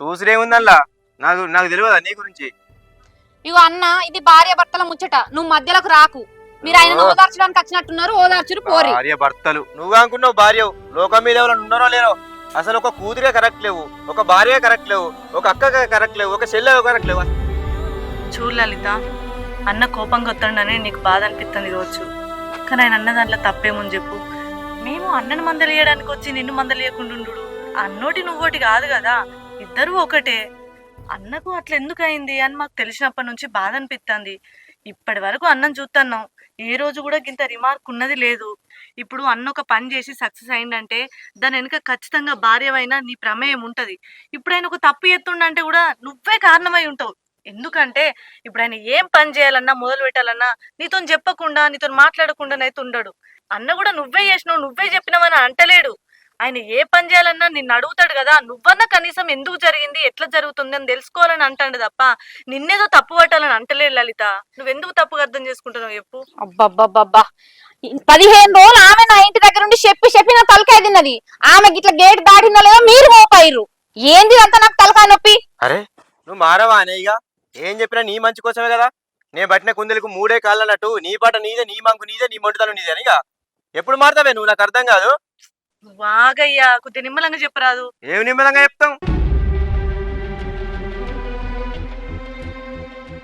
చూసిరేముందల్లా? నాకు నాకు తెలియదా నీ గురించి? ఇగో అన్న ఇది భార్య భర్తల ముచ్చట. నువ్వు మధ్యలోకి రాకు. మీరు ఆయన. ఓదార్చడానికి వచ్చినట్టున్నారు ఓదార్చురు పోరి. భార్య భర్తలు. నువ్వు అనుకున్నావు భార్య లోకం మీద ఎవరైనా ఉన్నారో లేరో? అసలు ఒక కూతురే కరెక్ట్ లేవు ఒక భార్య కరెక్ట్ లేవు ఒక అక్క కరెక్ట్ లేవు ఒక చెల్లె కరెక్ట్ లేవు. చూడు లలిత అన్న కోపంగా వస్తాడని నీకు బాధ అనిపిస్తుంది కావచ్చు. కానీ ఆయన అన్న దాంట్లో తప్పేముంది చెప్పు. మేము అన్నను మందలియడానికి వచ్చి నిన్ను మందలియకుండా ఉండు అన్నోటి నువ్వోటి కాదు కదా. ఇద్దరు ఒకటే. అన్నకు అట్లా ఎందుకు అయింది అని మాకు తెలిసినప్పటి నుంచి బాధ అనిపిస్తుంది ఇప్పటి వరకు అన్నం చూస్తున్నాం ఏ రోజు కూడా ఇంత రిమార్క్ ఉన్నది లేదు. ఇప్పుడు అన్న ఒక పని చేసి సక్సెస్ అయిందంటే దాని వెనుక ఖచ్చితంగా భార్యవైనా నీ ప్రమేయం ఉంటది. ఇప్పుడు ఆయన ఒక తప్పు ఎత్తుండంటే కూడా నువ్వే కారణమై ఉంటావు. ఎందుకంటే ఇప్పుడు ఆయన ఏం పని చేయాలన్నా మొదలు పెట్టాలన్నా నీతో చెప్పకుండా నీతో మాట్లాడకుండా అయితే ఉండడు. అన్న కూడా నువ్వే చేసినావు నువ్వే చెప్పినావని అంటలేడు. ఆయన ఏ పని చేయాలన్నా నిన్ను అడుగుతాడు కదా నువ్వన్నా కనీసం ఎందుకు జరిగింది ఎట్లా జరుగుతుంది అని తెలుసుకోవాలని అంటాడు తప్ప నిన్నేదో తప్పు పట్టాలని అంటలేడు లలిత. నువ్వెందుకు తప్పుగా అర్థం చేసుకుంటున్నావు చెప్పు. అబ్బబ్బబ్బబ్బా. పదిహేను రోజులు ఆమె నా ఇంటి దగ్గర నుండి చెప్పి చెప్పి నా తలకాయ తిన్నది. ఆమె గిట్ల గేట్ దాటిందో లేదో మీరు మోపాయిరు ఏంది అంతా నాకు తలకాయ నొప్పి? అరే నువ్వు మారవా అనే ఇక? ఏం చెప్పినా నీ మంచి కోసమే కదా? నేను పట్టిన కుందెలకు మూడే కాళ్ళు అన్నట్టు నీ పాట నీదే నీ మంకు నీదే నీ మొండితనం నీదే అని ఇక? ఎప్పుడు మారుతావే నువ్వు? నాకు అర్థం కాదు. బాగయ్యా కొద్దిగా నిమ్మలంగా చెప్పరాదు. ఏమి నిమ్మలంగా చెప్తాం?